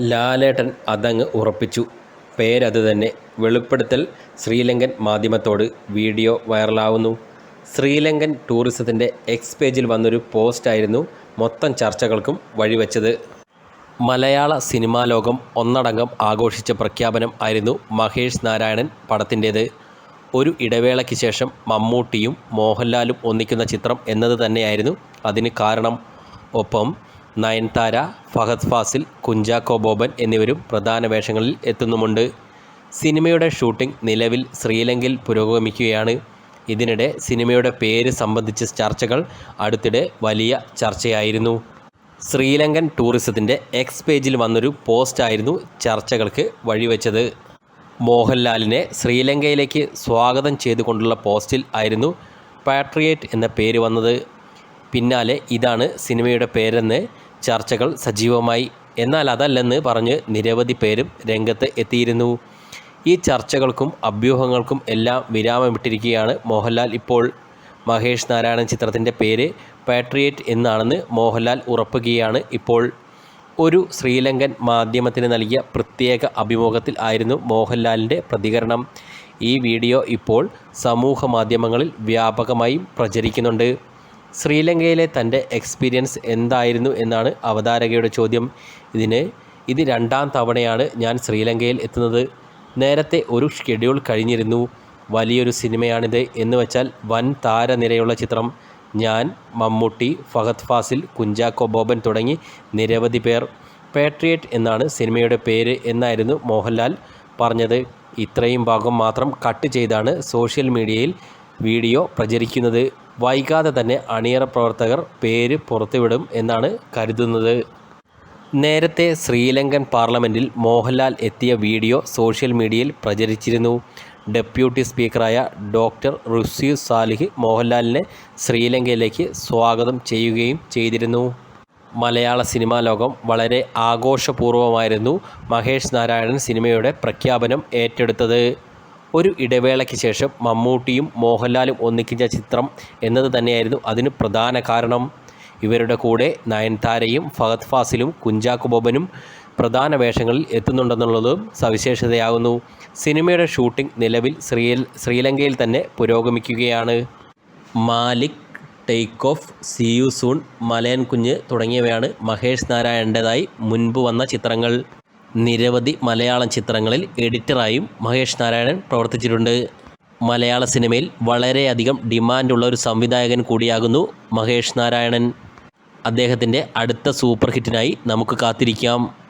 ലാലേട്ടൻ അതങ്ങ് ഉറപ്പിച്ചു. പേരത് തന്നെ വെളിപ്പെടുത്തൽ ശ്രീലങ്കൻ മാധ്യമത്തോട് വീഡിയോ വൈറലാവുന്നു. ശ്രീലങ്കൻ ടൂറിസത്തിന്റെ എക്സ് പേജിൽ വന്നൊരു പോസ്റ്റായിരുന്നു മൊത്തം ചർച്ചകൾക്കും വഴിവെച്ചത്. മലയാള സിനിമാ ലോകം ഒന്നടങ്കം ആഘോഷിച്ച പ്രഖ്യാപനം ആയിരുന്നു മഹേഷ് നാരായണൻ പടത്തിന്റേത്. ഒരു ഇടവേളയ്ക്ക് ശേഷം മമ്മൂട്ടിയും മോഹൻലാലും ഒന്നിക്കുന്ന ചിത്രം എന്നത് തന്നെയായിരുന്നു അതിന് കാരണം. ഒപ്പം നയൻതാര ഫഹദ് ഫാസിൽ കുഞ്ചാക്കോ ബോബൻ എന്നിവരും പ്രധാന വേഷങ്ങളിൽ എത്തുന്നുമുണ്ട്. സിനിമയുടെ ഷൂട്ടിംഗ് നിലവിൽ ശ്രീലങ്കയിൽ പുരോഗമിക്കുകയാണ്. ഇതിനിടെ സിനിമയുടെ പേര് സംബന്ധിച്ച ചർച്ചകൾ അടുത്തിടെ വലിയ ചർച്ചയായിരുന്നു. ശ്രീലങ്കൻ ടൂറിസത്തിന്റെ എക്സ് പേജിൽ വന്നൊരു പോസ്റ്റായിരുന്നു ചർച്ചകൾക്ക് വഴിവെച്ചത്. മോഹൻലാലിനെ ശ്രീലങ്കയിലേക്ക് സ്വാഗതം ചെയ്തുകൊണ്ടുള്ള പോസ്റ്റിൽ ആയിരുന്നു പാട്രിയേറ്റ് എന്ന പേര് വന്നത്. പിന്നാലെ ഇതാണ് സിനിമയുടെ പേരെന്ന് ചർച്ചകൾ സജീവമായി. എന്നാൽ അതല്ലെന്ന് പറഞ്ഞ് നിരവധി പേരും രംഗത്ത് എത്തിയിരുന്നു. ഈ ചർച്ചകൾക്കും അഭ്യൂഹങ്ങൾക്കും എല്ലാം വിരാമമിട്ടിരിക്കുകയാണ് മോഹൻലാൽ ഇപ്പോൾ. മഹേഷ് നാരായണൻ ചിത്രത്തിന്റെ പേര് പാട്രിയേറ്റ് എന്നാണെന്ന് മോഹൻലാൽ ഉറപ്പുകയാണ് ഇപ്പോൾ. ഒരു ശ്രീലങ്കൻ മാധ്യമത്തിന് നൽകിയ പ്രത്യേക അഭിമുഖത്തിൽ ആയിരുന്നു മോഹൻലാലിന്റെ പ്രതികരണം. ഈ വീഡിയോ ഇപ്പോൾ സമൂഹ മാധ്യമങ്ങളിൽ വ്യാപകമായി പ്രചരിക്കുന്നുണ്ട്. ശ്രീലങ്കയിലെ തന്റെ എക്സ്പീരിയൻസ് എന്തായിരുന്നു എന്നാണ് അവതാരകയുടെ ചോദ്യം. ഇതിന് ഇത് രണ്ടാം തവണയാണ് ഞാൻ ശ്രീലങ്കയിൽ എത്തുന്നത്. നേരത്തെ ഒരു ഷെഡ്യൂൾ കഴിഞ്ഞിരുന്നു. വലിയൊരു സിനിമയാണിത്. എന്ന് വെച്ചാൽ വൻ താരനിരയുള്ള ചിത്രം. ഞാൻ മമ്മൂട്ടി ഫഹദ് ഫാസിൽ കുഞ്ചാക്കോ ബോബൻ തുടങ്ങി നിരവധി പേർ. പേട്രിയറ്റ് എന്നാണ് സിനിമയുടെ പേര് എന്നായിരുന്നു മോഹൻലാൽ പറഞ്ഞത്. ഇത്രയും ഭാഗം മാത്രം കട്ട് ചെയ്താണ് സോഷ്യൽ മീഡിയയിൽ വീഡിയോ പ്രചരിക്കുന്നത് വൈകാതെ തന്നെ അണിയറ പ്രവർത്തകർ പേര് പുറത്തുവിടും എന്നാണ് കരുതുന്നത്. നേരത്തെ ശ്രീലങ്കൻ പാർലമെന്റിൽ മോഹൻലാൽ എത്തിയ വീഡിയോ സോഷ്യൽ മീഡിയയിൽ പ്രചരിച്ചിരുന്നു. ഡെപ്യൂട്ടി സ്പീക്കറായ ഡോക്ടർ റുസ്യു സാലിഹ് മോഹൻലാലിനെ ശ്രീലങ്കയിലേക്ക് സ്വാഗതം ചെയ്യുകയും ചെയ്തിരുന്നു. മലയാള സിനിമാ ലോകം വളരെ ആഘോഷപൂർവമായിരുന്നു മഹേഷ് നാരായണൻ സിനിമയുടെ പ്രഖ്യാപനം ഏറ്റെടുത്തത്. ഒരു ഇടവേളയ്ക്ക് ശേഷം മമ്മൂട്ടിയും മോഹൻലാലും ഒന്നിക്കുന്ന ചിത്രം എന്നത് തന്നെയായിരുന്നു അതിന് പ്രധാന കാരണം. ഇവരുടെ കൂടെ നയൻതാരയും ഫഹദ് ഫാസിലും കുഞ്ചാക്കോ ബോബനും പ്രധാന വേഷങ്ങളിൽ എത്തുന്നുണ്ടെന്നുള്ളതും സവിശേഷതയാകുന്നു. സിനിമയുടെ ഷൂട്ടിംഗ് നിലവിൽ ശ്രീ ശ്രീലങ്കയിൽ തന്നെ പുരോഗമിക്കുകയാണ്. Malik take off C U soon Malayan Kunju തുടങ്ങിയവയാണ് മഹേഷ് നാരായണന്റെതായി മുൻപ് വന്ന ചിത്രങ്ങൾ. നിരവധി മലയാളം ചിത്രങ്ങളിൽ എഡിറ്ററായും മഹേഷ് നാരായണൻ പ്രവർത്തിച്ചിട്ടുണ്ട്. മലയാള സിനിമയിൽ വളരെയധികം ഡിമാൻഡുള്ള ഒരു സംവിധായകൻ കൂടിയാകുന്നു മഹേഷ് നാരായണൻ. അദ്ദേഹത്തിന്റെ അടുത്ത സൂപ്പർ ഹിറ്റിനായി നമുക്ക് കാത്തിരിക്കാം.